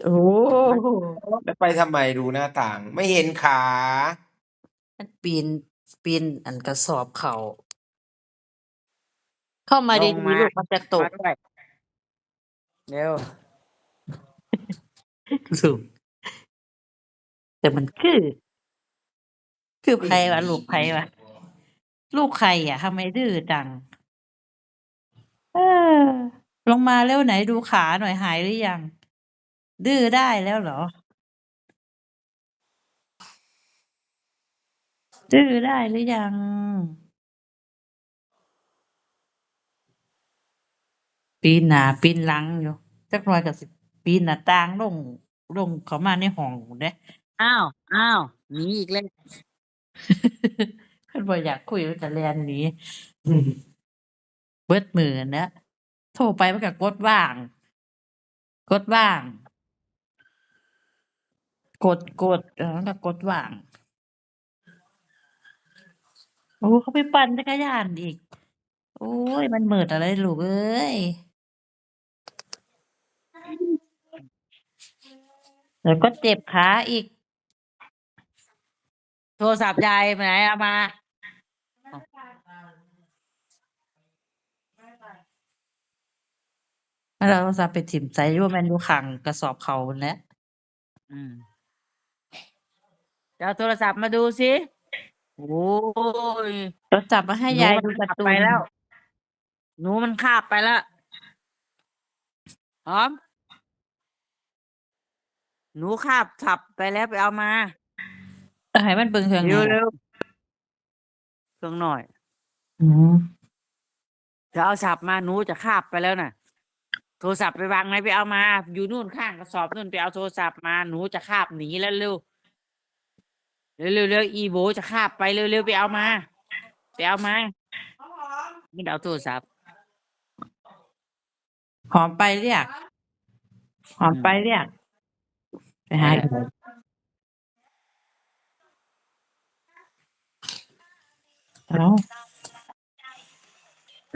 โอ้แล้วไปทำไมดูหน้าต่าง ไม่เห็นขา มันปีน ปีนอันกระสอบเขา เข้ามาลดีงๆมาลูกมันจะตมาก ด้วย เร็ว ลูก แต่มันคือ คือไผวะ ลูกไผวะ ลูกใครอะทำไมดื้อจัง เออ ลงมาเร็วไหนดูขาหน่อยหายหรือยัง ดื้อได้แล้วเหรอ ดื้อได้หรือยัง ปีนหน้าปีนหลังอยู่ จักหน่อยก็สิปีนหน้าต่างลง ลงเข้ามาในห้องพู้นเด้อ้าว อ้าวหนีอีกแล้ว เพิ่นบ่อยากคุยมันก็แล่นหนี เบิดมื้อนั่นแหล้ว โทรไปมันก็กดว่าง กดว่าง กดกดเออมันก็กดวาง โอ้เขาไปปั่นจักรยานอีก โอ๊ยมันเมืดแล้วเด้อลูกเอ้ย แล้วก็เจ็บขาอีก โทรศัพท์ยายไหนเอามา แล้วเราโทรศัพท์ไปถิ้มไสอยู่ว่าแมนอยู่ข้างกระสอบเขาเนแหล้วอืม จะเอาโทรศัพท์มาดูสิ โอ้ยเราจับมาให้หนูยายมันดูการ์คาบตูไปนแล้ว หนูมันคาบไปแล้วหอม หนูคาบฉับไปแล้วไปเอามาเออให้มันเบิ่งเครื่องเร็นี้วเร็วเครื่องหน่อย อืมจะเอาฉับมาหนูจะคาบไปแล้วน่ะ โทรศัพท์ไปวางไหนไปเอามา อยู่นู่นข้างกระสอบนู่นไปเอาโทรศัพท์มาหนูจะคาบหนีแล้วเร็ว เร็วเร็วเร็วอีโบจะคาบไปเร็วเร็วไปเอามา ไปเอามาไม่ได้เอาโทรศัพท์หอมไปเรียก หอมไปเรียก ไปหาอีกแล้วเอ้า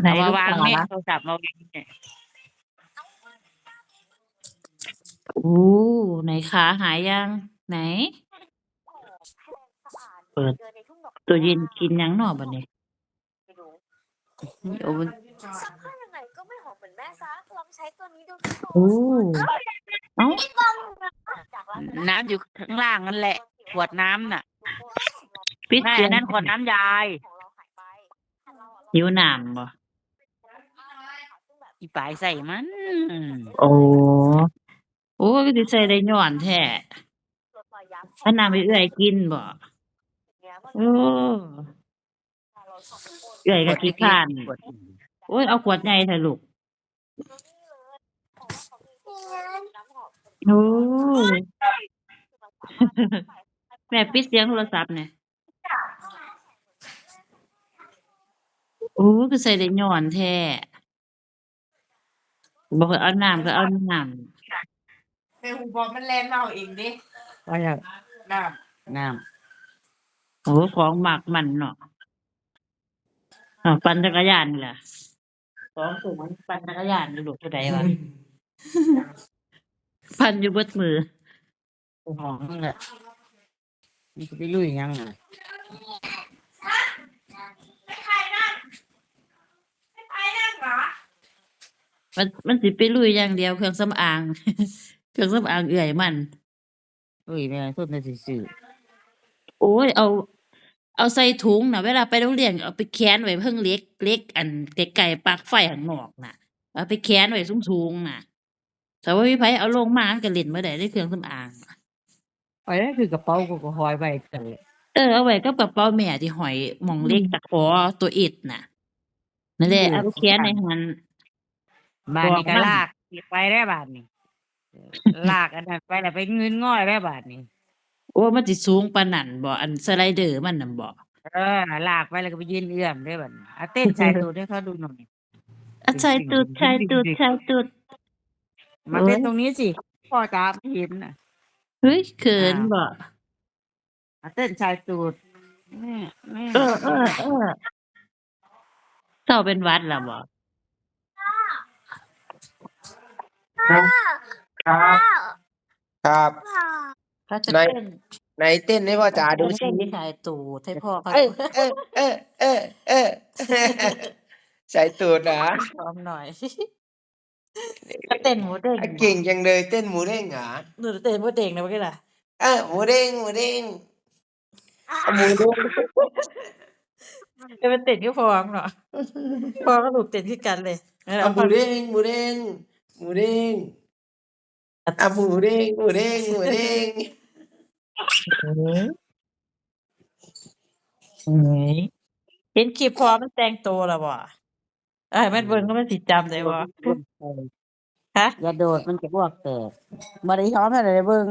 ไหนเอามาลูกวางสาวเนี่ยอะโทรศัพท์มาวางเนี่ยอู้ไหนขาหายยัง ไหน เปิดตัวเย็นกินยังหนอบัดนี้โอ้มันซักผ้ายังไงก็ไม่หอมเหมือนแม่ซักลองใช้ตัวนี้ดูสิโอ้เอ้าจากร้านน้ำอยู่ข้างล่างนั่นแหละ ขวดน้ำน่ะ ปิดแม่เสียงนั่นขวดน้ำยาย ของเราหายไปแต่เราอะหิวน้ำบ่อีปลายใส่มัน โอ้โอ้ก็สิใส่ได้ย้อนแท้ตัวปล่อยยับอันน้ำไปเอื้อยกินบ่ เนี้ยมันโอ้เราสองคนเอื้อยก็ขี้ข้านขวดโอ้ยเอาขวดใหญ่เถอะลูกน้ำหอมโอ้ย แม่ปิดเสียงโทรศัพท์เนี่ยโอ้คือใส่ได้ย้อนแท้บอกว่าเอาน้ำก็เอาน้แต่หูบอกมันแลนเอาเองดิว่าอย่างน้น้ำ โอ้ของหมักมันเนาะอ่าปั่นจักรยานนี่ล่ะของสูงมันปั่นจักรยานนี่ลูกผู้ใดวะ ปั่นอยู่เบิดมือำหอมนั่นแหละนี่ก็ไปลุยยังไงมันมันสิไปลุยอย่างเดียวเครื่องสำอาง เครื่องสำอางเอื่อยมันลุยแม่ทุนในสื่อโอ้ยเอา เอาใส่ถุงน่ะ เวลาไปโรงเรียนเอาไปแขวนไว้เพิ่งเล็กเล็กอันไกลๆปลั๊กไฟข้างนอกน่ะ เอาไปแขวนไว้สูงๆน่ะแต่ว่าพี่ไผเอาลงมามันก็เล่นบ่ได้ในเครื่องสำอางไปนั่นคือกระเป๋ากูก็หอยไปกันเลยเออ เอาไว้กับกระเป๋าแม่ที่ห้อยหม่องเล็กตะขอตัวเอ็ดน่ะ นั่นแหละ เอาไปแขวนในหันบ้านนี้ก็บอกมัน ลากไปได้บาทนี่ลากอันนั้นไปแล้วไปเงินง่อยได้บาทนี่ โอ้ มันสิสูงปานนั้นบ่ อันสไลเดอร์มันน่ะบ่ เออ ลากไปแล้วก็ไปยืนเอื้อมได้บาทนี่อะเต้นชายตูดให้เขาดูหน่อย อะชายตุดชายตุดชายตุดมาเต้นตรงนี้สิพ่อตาไม่เห็นน่ะเฮ้ยเขินบ่ อะเต้นชายตูดแม่แม่เออเออเออเจ้าเป็นหวัดล่ะบ่ครับข้าวครับ เขาจะใน เต้นไหนเต้นให้พ่อจ๋าดูเต้สินที่ชายตูดให้พ่อเขาเอ้ยดูเอ้ยเอ้ยเอ้ยเอ้ยใส่ตูดนะพร้อมหน่อยก็เต้นหมูเด้งเก่งจังเลยเต้นหมูเด้งเหรอหนูเต้นหมูเด้งนะเมื่อกี้ล่ะเออหมูเด้งหมูเด้งเอาหมูเด้งจะเป็นเต้นก็พร้อมเนาะพอก็ลูกเต้นคือกันเลยนั่นแหละเอาหมูเด้งหมูเด้งหมูเด้งเอาหมูเด้งหมูเด้งหมูเด้งเห็นคลิปพอมันแต่งตัวแล้วบ่เอ้ยมันเบิ่งก็มันสิจำได้บ่ ฮะ อย่าโดดมันจะบวกแตกบ่ได้ยอมให้เลยเบิ่ง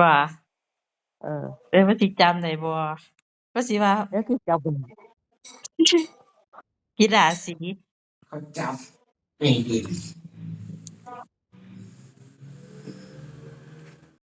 ว่าเออเอ้ยมันสิจำได้บ่ก็สิว่า แล้วคือจะเบิ่งกีฬาสีเขาจับนี่ดิ